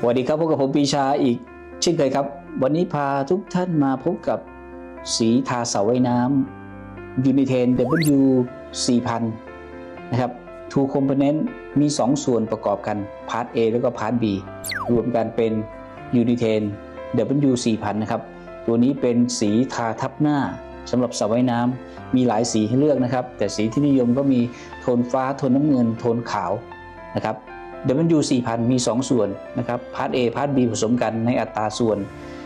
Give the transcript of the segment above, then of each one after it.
สวัสดีครับพบกับผมปีชาอีกเช่นเคยครับ วันนี้พาทุกท่านมาพบกับสีทาเสาไว่ายน้ำยูนิเทน W 4000 นะครับ Two Component มี 2 ส่วนประกอบกันพาร์ท A แล้วก็พาร์ท B รวมกันเป็นยูนิเทน W 4000 นะครับ ตัวนี้เป็นสีทาทับหน้าสำหรับสระว่ายน้ำมีหลายสีให้เลือกนะครับ แต่สีที่นิยมก็มีโทนฟ้า โทนน้ำเงิน โทนขาวนะครับ W 4000 มี 2 ส่วนนะครับพาร์ท A พาร์ท B ผสมกันในอัตราส่วน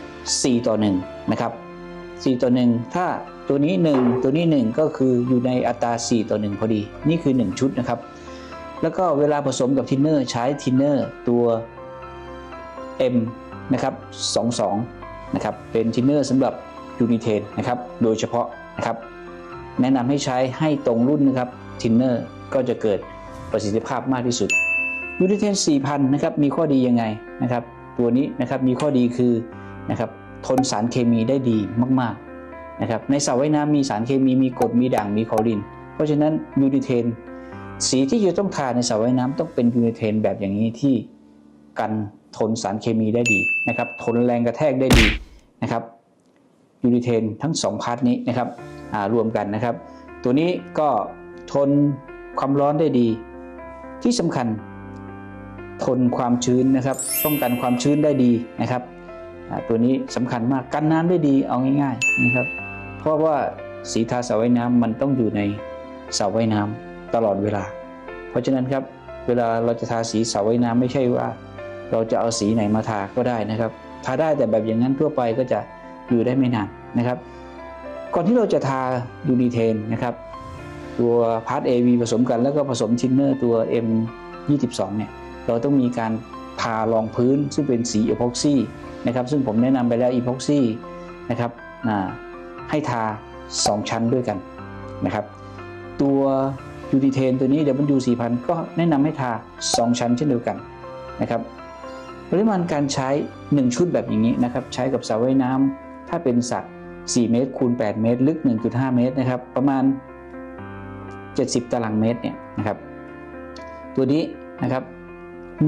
4 ต่อ 1 นะครับ 4 ต่อ 1 ถ้าตัวนี้ 1 ตัวนี้ 1 ก็คืออยู่ในอัตรา 4 ต่อ 1 พอดี นี่คือ 1 ชุดนะครับ แล้วก็เวลาผสมกับทินเนอร์ใช้ทินเนอร์ตัว M นะครับ22 นะครับ เป็นทินเนอร์สำหรับยูนิเทนนะครับ โดยเฉพาะนะครับ แนะนำให้ใช้ให้ตรงรุ่นนะครับทินเนอร์ก็จะเกิดประสิทธิภาพมากที่สุด ยูนิเทน4000 นะครับมีข้อดียังไงนะครับตัวนี้นะครับมีข้อดีคือนะครับทนสารเคมีได้ดีมากๆนะครับในสระว่ายน้ำมีสารเคมีมีกรดมีด่างมีคลอริน เพราะฉะนั้นยูนิเทนสีที่จะต้องทาในสระว่ายน้ำต้องเป็นยูนิเทนแบบอย่างนี้ที่กันทนสารเคมีได้ดีนะครับทนแรงกระแทกได้ดีนะครับยูนิเทนทั้ง 2พาร์ทนี้นะครับรวมกันนะครับ ตัวนี้ก็ทนความร้อนได้ดีที่สำคัญ ทนความชื้นนะครับ ป้องกันความชื้นได้ดีนะครับ ตัวนี้สำคัญมากกันน้ำได้ดีเอาง่ายๆนะครับ เพราะว่าสีทาสระว่ายน้ำมันต้องอยู่ในสระว่ายน้ำตลอดเวลา เพราะฉะนั้นครับเวลาเราจะทาสีสระว่ายน้ำไม่ใช่ว่า เราจะเอาสีไหนมาทาก็ได้นะครับ ทาได้แต่แบบอย่างนั้นทั่วไปก็จะอยู่ได้ไม่นานนะครับ ก่อนที่เราจะทายูนิเทนนะครับตัวพาร์ท AV ผสมกันแล้วก็ผสมทินเนอร์ตัว M 22 เนี่ย เราต้องมีการทารองพื้นซึ่งเป็นสีอีพ็อกซี่นะครับซึ่งผมแนะนำไปแล้วอีพ็อกซี่นะครับให้ทา 2 ชั้นด้วยกันนะครับตัวยูนิเทนตัวนี้ W 4000ก็แนะนำให้ทา 2 ชั้นเช่นเดียวกันนะครับปริมาณการใช้ 1 ชุดแบบอย่างนี้นะครับใช้กับสระว่ายน้ำถ้าเป็นสระ4เมตรคูณ 8 เมตร ลึก 1.5 เมตรนะครับประมาณ 70 ตารางเมตรเนี่ยนะครับตัวนี้นะครับ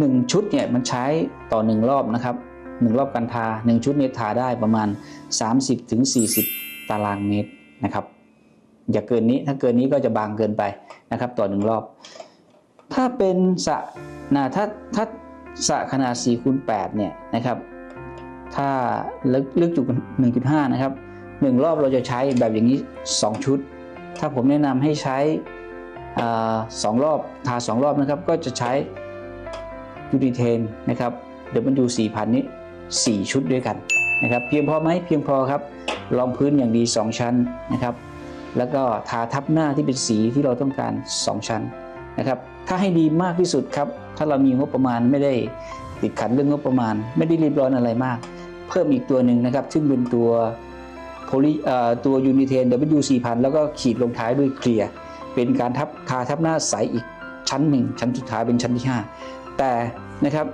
1 ชุดเนี่ยมันใช้ต่อ 1 รอบนะครับ1รอบการทา 1 ชุดเนี่ยทาได้ประมาณ 30-40ถึง40ตารางเมตรนะครับอย่าเกินนี้ถ้าเกินนี้ก็จะบางเกินไปนะครับ ต่อ1รอบ ถ้าเป็นสะนะถ้าถ้าสะขนาด4คูณ8เนี่ยนะครับ ถ้าลึกลึกจุด1.5 นะครับ 1 รอบเราจะใช้แบบอย่างนี้ 2 ชุด ถ้าผมแนะนำให้ใช้สองรอบทาสองรอบนะครับ ก็จะใช้ ยูนิเทนนะครับเดี๋ยวมันดู4,000 นี้ 4 ชุดด้วยกันนะครับ เพียงพอไหมเพียงพอครับรองพื้นอย่างดี 2 ชั้นนะครับ แล้วก็ทาทับหน้าที่เป็นสีที่เราต้องการ 2 ชั้นนะครับ ถ้าให้ดีมากที่สุดครับ ถ้าเรามีงบประมาณไม่ได้ติดขัดเรื่องงบประมาณ ไม่ได้รีบร้อนอะไรมาก เพิ่มอีกตัวหนึ่งนะครับ ซึ่งเป็นตัวโพลีตัวยูนิเทน W4000 แล้วก็ขีดลงท้ายด้วยเคลียร์เป็นการทับทาทับหน้าใสอีก ชั้นหนึ่งชั้นสุดท้ายเป็นชั้นที่ 5 แต่นะครับ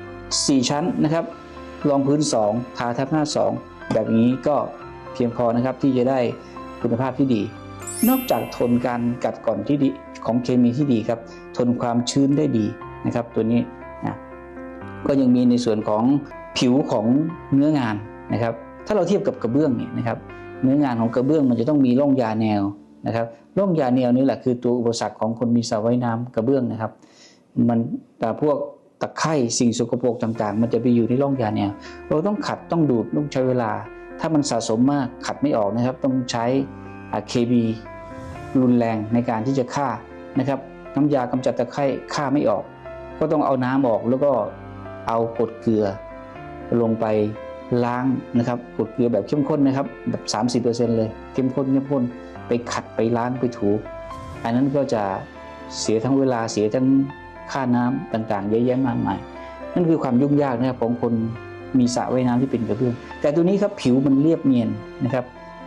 4 ชั้นนะครับรองพื้น 2 ทาทับหน้า 2 แบบนี้ก็เพียงพอนะครับที่จะได้คุณภาพที่ดี นอกจากทนการกัดก่อนที่ดีของเคมีที่ดีครับ ทนความชื้นได้ดีนะครับ ตัวนี้นะก็ยังมีในส่วนของผิวของเนื้องานนะครับ ถ้าเราเทียบกับกระเบื้องเนี่ยนะครับ เนื้องานของกระเบื้องมันจะต้องมีร่องยาแนว นะครับร่องยาแนวนี่แหละคือตัวอุปสรรคของคนมีสระว่ายน้ำกระเบื้องนะครับมันแต่พวกตะไคร่สิ่งสกปรกต่างๆ มันจะไปอยู่ในร่องยาแนว เราต้องขัดต้องดูดต้องใช้เวลา ถ้ามันสะสมมากขัดไม่ออกนะครับ ต้องใช้เคบีรุนแรงในการที่จะฆ่านะครับ น้ำยากำจัดตะไคร่ฆ่าไม่ออก ก็ต้องเอาน้ำออกแล้วก็เอากดเกลือ ลงไปล้างนะครับกดเกลือแบบเข้มข้นนะครับแบบ 30%เลยเข้มข้นเข้มข้น ไปขัดไปล้างไปถู อันนั้นก็จะเสียทั้งเวลาเสียทั้งค่าน้ำต่างๆ เยอะแยะมากมาย นั่นคือความยุ่งยากนะครับของคนมีสระว่ายน้ำที่เป็นกระเบื้อง แต่ตัวนี้ครับผิวมันเรียบเนียนนะครับ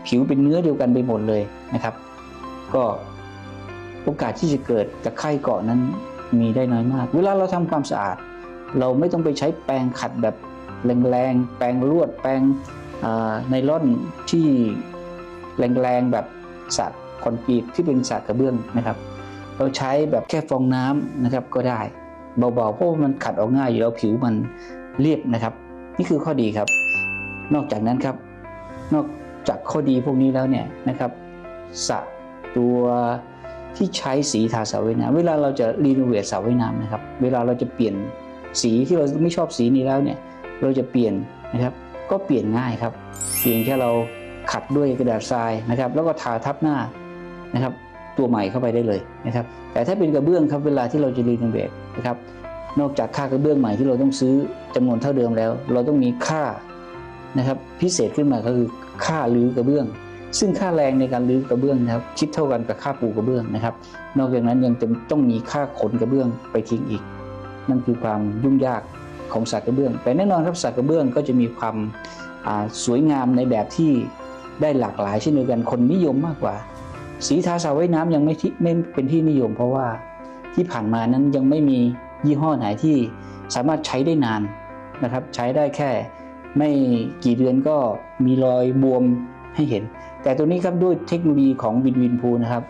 ผิวเป็นเนื้อเดียวกันไปหมดเลยนะครับ ก็โอกาสที่จะเกิดตะไคร่เกาะนั้นมีได้น้อยมาก เวลาเราทำความสะอาด เราไม่ต้องไปใช้แปรงขัดแบบแรงๆ แปรงลวด แปรงไนล่อนที่แรงๆแบบ สระคอนกรีตที่เป็นสระกระเบื้องนะครับ เราใช้แบบแค่ฟองน้ำนะครับก็ได้เบาๆเพราะมันขัดออกง่ายอยู่แล้วผิวมันเรียบนะครับ นี่คือข้อดีครับ นอกจากนั้นครับ นอกจากข้อดีพวกนี้แล้วเนี่ยนะครับสระตัวที่ใช้สีทาสระว่ายน้ำเวลาเราจะรีโนเวทสระว่ายน้ำนะครับ เวลาเราจะเปลี่ยนสีที่เราไม่ชอบสีนี้แล้วเนี่ย เราจะเปลี่ยนนะครับ ก็เปลี่ยนง่ายครับ เพียงแค่เรา ขัดด้วยกระดาษทรายนะครับ แล้วก็ทาทับหน้านะครับ ตัวใหม่เข้าไปได้เลยนะครับ แต่ถ้าเป็นกระเบื้องครับเวลาที่เราจะรีโนเวทนะครับ นอกจากค่ากระเบื้องใหม่ที่เราต้องซื้อจำนวนเท่าเดิมแล้ว เราต้องมีค่านะครับ พิเศษขึ้นมาก็คือค่ารื้อกระเบื้อง ซึ่งค่าแรงในการรื้อกระเบื้องนะครับ คิดเท่ากันกับค่าปูกระเบื้องนะครับ นอกจากนั้นยังจะต้องมีค่าขนกระเบื้องไปทิ้งอีก นั่นคือความยุ่งยากของสักกระเบื้อง แต่แน่นอนครับสักกระเบื้องก็จะมีความสวยงามในแบบที่ ได้หลากหลายเช่นเดียวกันคนนิยมมากกว่า สีทาสระว่ายน้ำยังไม่ที่ไม่เป็นที่นิยม เพราะว่าที่ผ่านมานั้นยังไม่มียี่ห้อไหนที่สามารถใช้ได้นานนะครับ ใช้ได้แค่ไม่กี่เดือนก็มีรอยบวมให้เห็น แต่ตัวนี้ครับด้วยเทคโนโลยีของวินวินพูนะครับ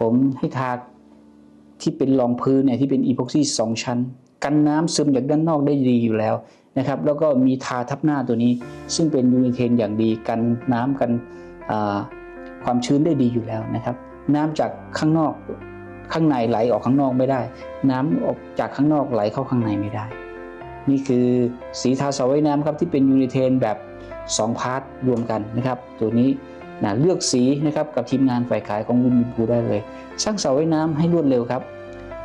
ผมให้ทาที่เป็นรองพื้นเนี่ยที่เป็นอีพ็อกซี่สองชั้น กันน้ำซึมจากด้านนอกได้ดีอยู่แล้ว นะครับ แล้วก็มีทาทับหน้าตัวนี้ ซึ่งเป็นยูนิเทนอย่างดีกันน้ำกันความชื้นได้ดีอยู่แล้วนะครับ น้ำจากข้างนอกข้างในไหลออกข้างนอกไม่ได้ น้ำออกจากข้างนอกไหลเข้าข้างในไม่ได้ นี่คือสีทาสระว่ายน้ำครับที่เป็นยูนิเทนแบบ2พาร์ทรวมกันนะครับ ตัวนี้นะเลือกสีนะครับกับทีมงานฝ่ายขายของวินวินพูได้เลยสร้างเสระว่ายน้ำให้รวดเร็วครับ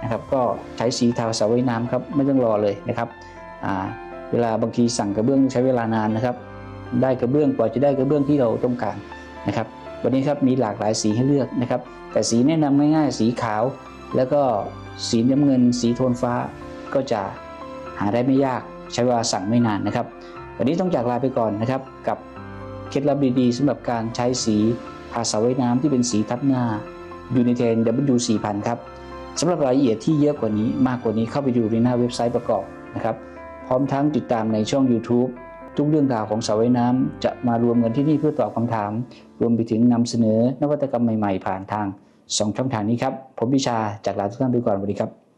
นะครับ ก็ใช้สีทาเสระว่ายน้ำครับไม่ต้องรอเลยนะครับอ่า เวลาบางทีสั่งกระเบื้องใช้เวลานานนะครับ ได้กระเบื้องกว่าจะได้กระเบื้องที่เราต้องการนะครับ วันนี้ครับมีหลากหลายสีให้เลือกนะครับ แต่สีแนะนำง่ายๆ สีขาว แล้วก็สีน้ำเงิน สีโทนฟ้าก็จะหาได้ไม่ยากใช้เวลาสั่งไม่นานนะครับ วันนี้ต้องจากลาไปก่อนนะครับ กับเคล็ดลับดีๆสำหรับการใช้สีทาสระว่ายน้ำที่เป็นสีทับหน้า Uniten W4000 ครับสำหรับรายละเอียดที่เยอะกว่านี้มากกว่านี้เข้าไปดูในหน้าเว็บไซต์ประกอบนะครับ พร้อมทั้งติดตามในช่อง YouTube ทุกเรื่องราวของสระว่ายน้ำจะมารวมกันที่นี่เพื่อตอบคำถาม รวมไปถึงนำเสนอนวัตกรรมใหม่ๆ ผ่านทาง 2 ช่องทางนี้ครับ ผมพิชาจากลาทุกท่านไปก่อนสวัสดีครับ